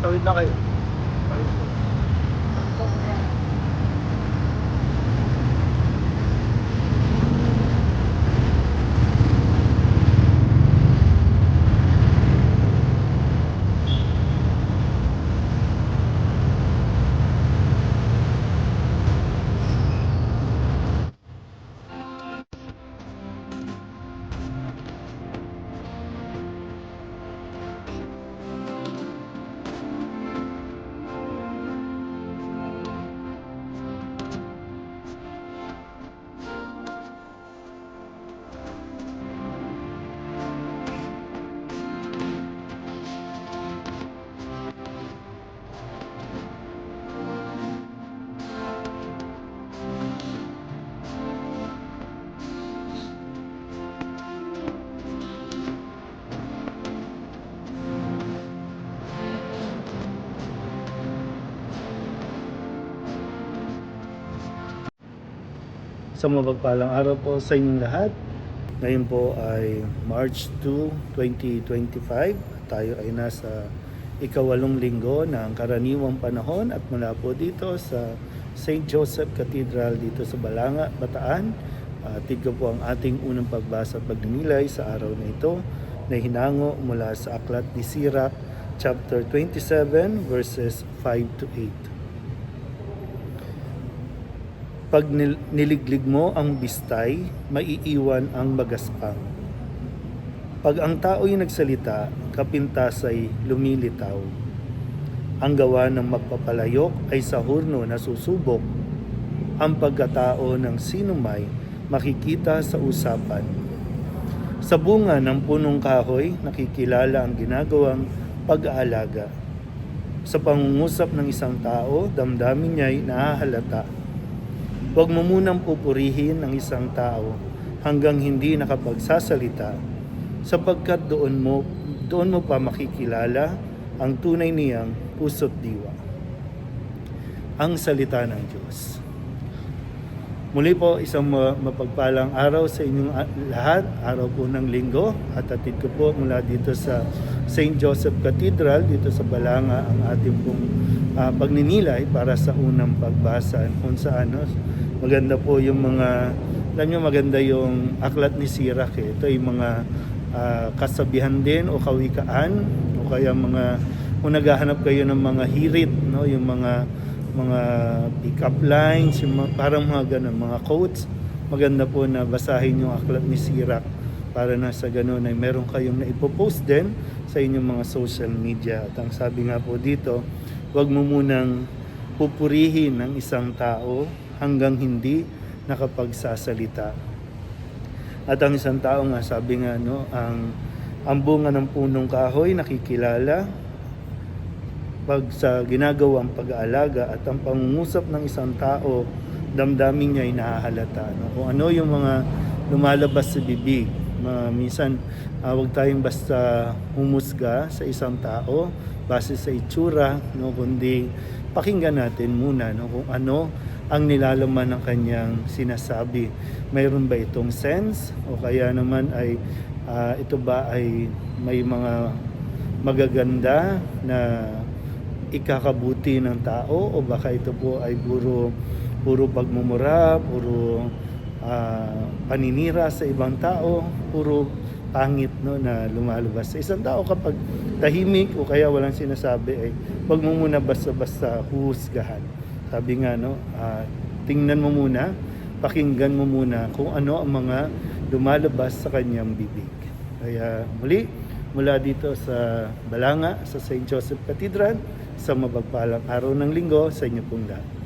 Tawid na kayo. Sa mapagpalang araw po sa inyong lahat. Ngayon po ay March 2, 2025. Tayo ay nasa ikawalong linggo ng karaniwang panahon at mula po dito sa St. Joseph Cathedral dito sa Balanga, Bataan. Uh, tigko po ang ating unang pagbasa at pagninilay sa araw na ito na hinango mula sa Aklat ni Sirach chapter 27 verses 5 to 8. Pag nil- niliglig mo ang bistay, maiiwan ang magaspang. Pag ang tao'y nagsalita, kapintas ay lumilitaw. Ang gawa ng magpapalayok ay sa hurno na susubok. Ang pagkatao ng sinumay makikita sa usapan. Sa bunga ng punong kahoy, nakikilala ang ginagawang pag-aalaga. Sa pangungusap ng isang tao, damdamin niya'y nahahalata. Huwag mo munang pupurihin ang isang tao hanggang hindi nakapagsasalita sapagkat doon mo doon mo pa makikilala ang tunay niyang puso't diwa. Ang salita ng Diyos. Muli po, isang ma- mapagpalang araw sa inyong lahat, araw po ng linggo, at atid ko po mula dito sa St. Joseph Cathedral, dito sa Balanga, ang ating pong ah, pagninilay para sa unang pagbasa kung saan no, maganda po yung mga, alam nyo maganda yung aklat ni Sirach eh. Ito yung mga ah, kasabihan din o kawikaan o kaya mga, kung naghahanap kayo ng mga hirit, no, yung mga mga pick-up lines, yung mga, parang mga ganun, mga quotes. Maganda po na basahin yung aklat ni Sirach para na sa ganun ay meron kayong naipopost din sa inyong mga social media. At ang sabi nga po dito, huwag mo munang pupurihin ng isang tao hanggang hindi nakapagsasalita. At ang isang tao nga, sabi nga, no, ang, ang bunga ng punong kahoy nakikilala pag sa ginagawang pag-aalaga at ang pangungusap ng isang tao, damdamin niya ay nahahalata. No? Kung ano yung mga lumalabas sa bibig. Mga, minsan, uh, huwag tayong basta humusga sa isang tao base sa itsura, no? kundi pakinggan natin muna no? kung ano ang nilalaman ng kanyang sinasabi. Mayroon ba itong sense? O kaya naman ay ah, ito ba ay may mga magaganda na ikakabuti ng tao o baka ito po ay puro puro pagmumura, puro ah, paninira sa ibang tao, puro pangit no na lumalabas sa isang tao kapag tahimik o kaya walang sinasabi ay wag mo muna basta-basta huhusgahan. Sabi nga no, ah, tingnan mo muna, pakinggan mo muna kung ano ang mga lumalabas sa kanyang bibig. Kaya muli, mula dito sa Balanga, sa St. Joseph Cathedral, sa mabagpalang araw ng linggo sa inyo pong lahat.